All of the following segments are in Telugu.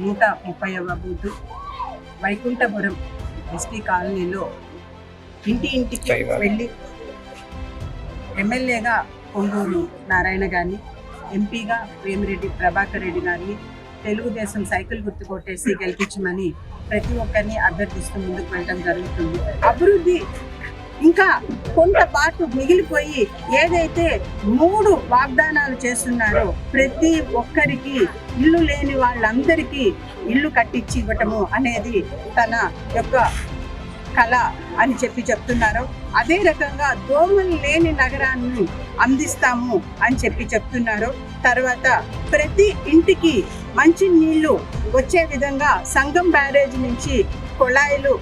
ముప్పైవ బూతు వైకుంఠపురం ఎస్టీ కాలనీలో ఇంటి ఇంటికి వెళ్ళి ఎమ్మెల్యేగా కొండూరు నారాయణ గారిని ఎంపీగా వేమిరెడ్డి ప్రభాకర్ రెడ్డి గారిని తెలుగుదేశం సైకిల్ గుర్తు కొట్టేసి గెలిపించమని ప్రతి ఒక్కరిని అభ్యర్థిస్తూ ముందుకు వెళ్ళడం జరుగుతుంది. అభివృద్ధి ఇంకా కొంత పాటు మిగిలిపోయి ఏదైతే మూడు వాగ్దానాలు చేస్తున్నారో ప్రతి ఒక్కరికి ఇల్లు లేని వాళ్ళందరికీ ఇల్లు కట్టించి ఇవ్వటము అనేది తన యొక్క కళ అని చెప్పి చెప్తున్నారు. అదే రకంగా దోమలు లేని నగరాన్ని అందిస్తాము అని చెప్పి చెప్తున్నారు. తర్వాత ప్రతి ఇంటికి మంచి నీళ్ళు వచ్చే విధంగా సంగం బ్యారేజ్ నుంచి కుళాయిలు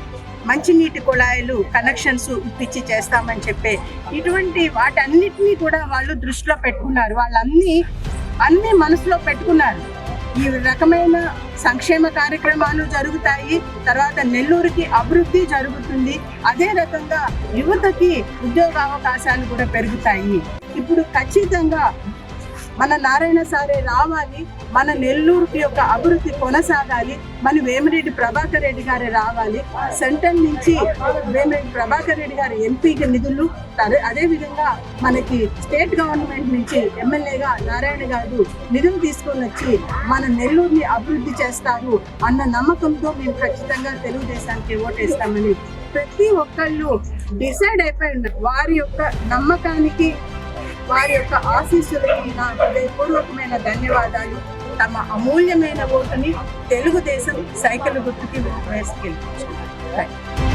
మంచినీటి కుళాయిలు కనెక్షన్స్ ఇప్పించి చేస్తామని చెప్పే ఇటువంటి వాటన్నిటినీ కూడా వాళ్ళు దృష్టిలో పెట్టుకున్నారు. వాళ్ళన్నీ అన్ని మనసులో పెట్టుకున్నారు. ఈ రకమైన సంక్షేమ కార్యక్రమాలు జరుగుతాయి. తర్వాత నెల్లూరుకి అభివృద్ధి జరుగుతుంది. అదే రకంగా యువతకి ఉద్యోగ అవకాశాలు కూడా పెరుగుతాయి. ఇప్పుడు ఖచ్చితంగా మన నారాయణ సారే రావాలి మన నెల్లూరుకి యొక్క అభివృద్ధి కొనసాగాలి మన వేమిరెడ్డి ప్రభాకర్ రెడ్డి గారే రావాలి. సెంట్రల్ నుంచి వేమిరెడ్డి ప్రభాకర్ రెడ్డి గారి ఎంపీకి నిధులు అదేవిధంగా మనకి స్టేట్ గవర్నమెంట్ నుంచి ఎమ్మెల్యేగా నారాయణ గారు నిధులు తీసుకొని వచ్చి మన నెల్లూరుని అభివృద్ధి చేస్తారు అన్న నమ్మకంతో మేము ఖచ్చితంగా తెలుగుదేశానికి ఓటేస్తామని ప్రతి ఒక్కళ్ళు డిసైడ్ అయిపోయి ఉన్నారు. వారి యొక్క నమ్మకానికి వారి యొక్క ఆశీస్సులకి నా హృదయపూర్వకమైన ధన్యవాదాలు. తమ అమూల్యమైన ఓటుని తెలుగుదేశం సైకిల్ గుర్తుకి వేసుకెళ్ళి